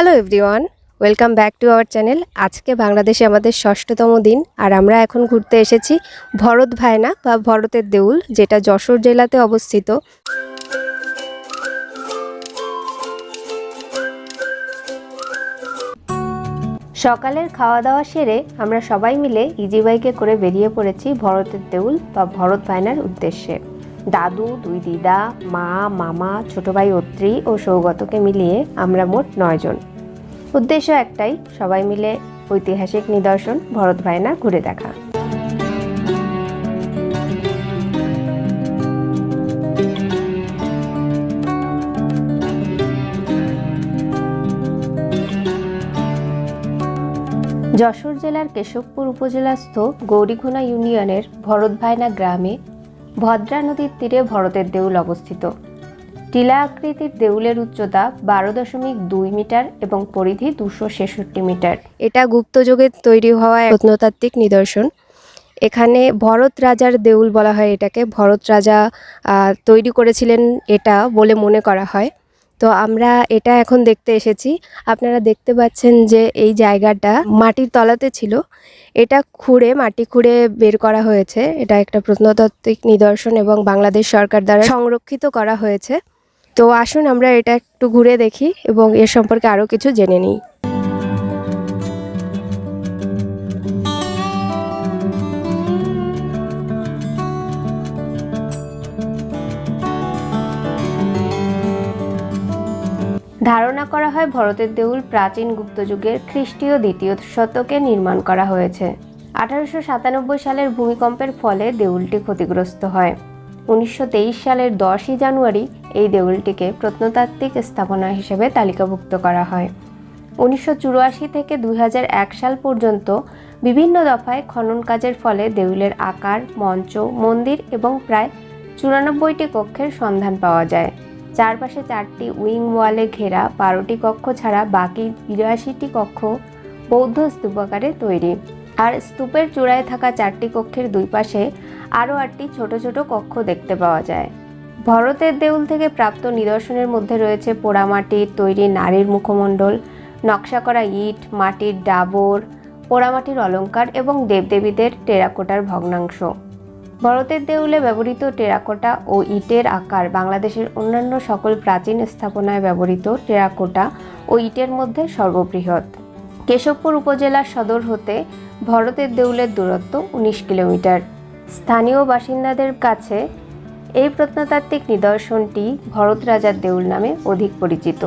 Hello everyone welcome back to our channel আজকে বাংলাদেশে আমাদের ষষ্ঠতম দিন, আর আমরা এখন ঘুরতে এসেছি ভরত ভায়না বা ভরতের দেউল, যেটা যশোর জেলাতে অবস্থিত। সকালের খাওয়া দাওয়া সেরে আমরা সবাই মিলে ইজি বাইকে করে বেরিয়ে পড়েছি ভরতের দেউল বা ভরত ভায়নার উদ্দেশ্যে। দাদু, দুই দিদা, মা, মামা, ছোট ভাই, অত্রি ও সৌগতকে মিলিয়ে আমরা মোট নয়জন উদ্দেশ্য একটাই, সবাই মিলে ঐতিহাসিক নিদর্শন ভরত ভায়না ঘুরে দেখা। যশোর জেলার কেশবপুর উপজেলাস্থ গৌরীঘোনা ইউনিয়নের ভরত ভায়না গ্রামে ভদ্রা নদীর তীরে ভরতের দেউল অবস্থিত। টিলা আকৃতির দেউলের উচ্চতা বারো দশমিক দুই মিটার এবং পরিধি দুশো ছেষট্টি মিটার। এটা গুপ্তযুগের তৈরি হওয়া প্রত্নতাত্ত্বিক নিদর্শন। এখানে ভরত রাজার দেউল বলা হয় এটাকে। ভরত রাজা তৈরি করেছিলেন এটা বলে মনে করা হয়। তো আমরা এটা এখন দেখতে এসেছি। আপনারা দেখতে পাচ্ছেন যে এই জায়গাটা মাটির তলাতে ছিল। এটা খুঁড়ে, মাটি খুঁড়ে বের করা হয়েছে। এটা একটা প্রত্নতাত্ত্বিক নিদর্শন এবং বাংলাদেশ সরকার দ্বারা সংরক্ষিত করা হয়েছে। তো আসুন আমরা এটা একটু ঘুরে দেখি এবং এর সম্পর্কে আরও কিছু জেনে নিই। ধারণা করা হয় ভরতের দেউল প্রাচীন গুপ্তযুগের খ্রিস্টীয় দ্বিতীয় শতকে নির্মাণ করা হয়েছে। আঠারোশো সাতানব্বই সালের ভূমিকম্পের ফলে দেউলটি ক্ষতিগ্রস্ত হয়। উনিশশো তেইশ সালের দশই জানুয়ারি এই দেউলটিকে প্রত্নতাত্ত্বিক স্থাপনা হিসেবে তালিকাভুক্ত করা হয়। উনিশশো চুরাশি থেকে দু হাজার এক সাল পর্যন্ত বিভিন্ন দফায় খনন কাজের ফলে দেউলের আকার, মঞ্চ, মন্দির এবং প্রায় চুরানব্বইটি কক্ষের সন্ধান পাওয়া যায়। চারপাশে চারটি উইং ওয়ালে ঘেরা বারোটি কক্ষ ছাড়া বাকি বিরাশিটি কক্ষ বৌদ্ধ স্তূপাকারে তৈরি। আর স্তূপের চূড়ায় থাকা চারটি কক্ষের দুই পাশে আরও আটটি ছোট ছোট কক্ষ দেখতে পাওয়া যায়। ভরতের দেউল থেকে প্রাপ্ত নিদর্শনের মধ্যে রয়েছে পোড়ামাটির তৈরি নারীর মুখমণ্ডল, নকশা করা ইট, মাটির ডাবর, পোড়ামাটির অলঙ্কার এবং দেবদেবীদের টেরাকোটার ভগ্নাংশ। ভরতের দেউলে ব্যবহৃত টেরাকোটা ও ইটের আকার বাংলাদেশের অন্যান্য সকল প্রাচীন স্থাপনায় ব্যবহৃত টেরাকোটা ও ইটের মধ্যে সর্ববৃহৎ। কেশবপুর উপজেলার সদর হতে ভরতের দেউলের দূরত্ব উনিশ কিলোমিটার। স্থানীয় বাসিন্দাদের কাছে এই প্রত্নতাত্ত্বিক নিদর্শনটি ভরত রাজার দেউল নামে অধিক পরিচিত।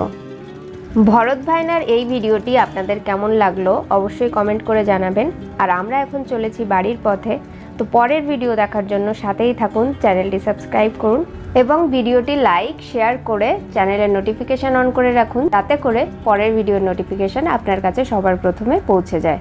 ভরত ভাইনার এই ভিডিওটি আপনাদের কেমন লাগল অবশ্যই কমেন্ট করে জানাবেন। আর আমরা এখন চলেছি বাড়ির পথে তো পরের ভিডিও দেখার জন্য সাথেই থাকুন, চ্যানেলটি সাবস্ক্রাইব করুন এবং ভিডিওটি লাইক শেয়ার করে চ্যানেলের নোটিফিকেশান অন করে রাখুন, তাতে করে পরের ভিডিওর নোটিফিকেশান আপনার কাছে সবার প্রথমে পৌঁছে যায়।